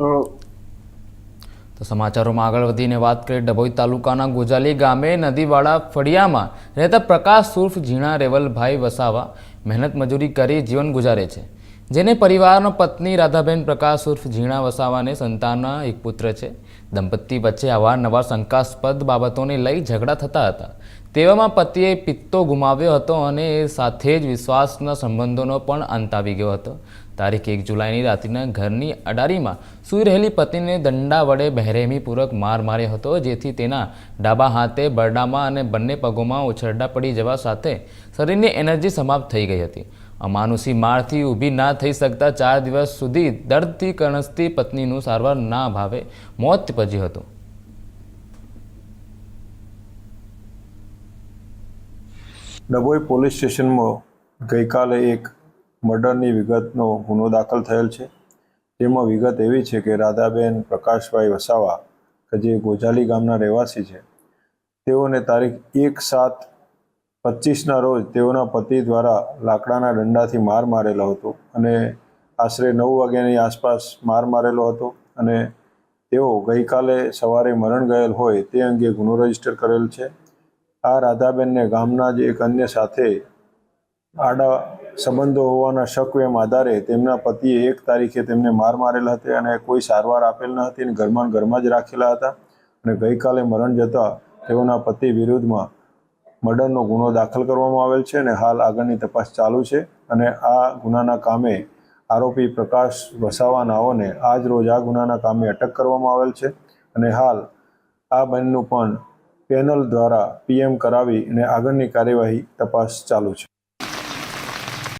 તો સમાચારોમાં આગળ વધીને વાત કરીએ. ડભોઈ તાલુકાના ગોજાલી ગામે નદીવાળા ફળિયામાં રહેતા પ્રકાશ સુર્ફ ઝીણા રેવલભાઈ વસાવા મહેનત મજૂરી કરી જીવન ગુજારે છે, જેને પરિવારનો પત્ની રાધાબેન પ્રકાશ ઉર્ફ ઝીણા વસાવાને સંતાનના એક પુત્ર છે. દંપતી વચ્ચે અવારનવાર શંકાસ્પદ બાબતોને લઈ ઝઘડા થતા હતા. તેવામાં પતિએ પિત્તો ગુમાવ્યો હતો અને એ સાથે જ વિશ્વાસના સંબંધોનો પણ અંત આવી ગયો હતો. તારીખ એક જુલાઈની રાત્રિના ઘરની અડારીમાં સૂઈ રહેલી પત્નીને દંડા વડે બહેરેમીપૂર્વક માર માર્યો હતો, જેથી તેના ડાબા હાથે બરડામાં અને બંને પગોમાં ઉછરડા પડી જવા સાથે શરીરની એનર્જી સમાપ્ત થઈ ગઈ હતી. અમાનુષી મારથી ઊભી ના થઈ શકતા ચાર દિવસ સુધી દર્દથી કણસતી પત્નીનું સારવાર ના ભાવે મોત પજ્યું હતું. ડભોઈ પોલીસ સ્ટેશનમાં ગઈકાલે એક મર્ડરની વિગતનો ગુનો દાખલ થયેલ છે. તેમાં વિગત એવી છે કે રાધાબેન પ્રકાશભાઈ વસાવા, કે જે ગોજાલી ગામના રહેવાસી છે, તેઓને તારીખ એક સાત પચીસના રોજ તેઓના પતિ દ્વારા લાકડાના દંડાથી માર મારેલો હતો અને આશરે નવ વાગ્યાની આસપાસ માર મારેલો હતો અને તેઓ ગઈકાલે સવારે મરણ ગયેલ હોય તે અંગે ગુનો રજિસ્ટર કરેલ છે. આ રાધાબેનને ગામના જ એક અન્ય સાથે આડા સંબંધો હોવાના શકવેમ આધારે તેમના પતિએ એક તારીખે તેમને માર મારેલા હતી અને કોઈ સારવાર આપેલ ન હતી અને ઘરમાં ઘરમાં જ રાખેલા હતા. અને ગઈકાલે મરણ જતાં તેઓના પતિ વિરુદ્ધમાં મર્ડરનો ગુનો દાખલ કરવામાં આવેલ છે અને હાલ આગળની તપાસ ચાલુ છે. અને આ ગુનાના કામે આરોપી પ્રકાશ વસાવા નાઓને આજ રોજ આ ગુનાના કામે અટક કરવામાં આવેલ છે. અને હાલ આ બંનેનું પણ પેનલ દ્વારા પીએમ કરાવી અને આગળની કાર્યવાહી તપાસ ચાલુ છે.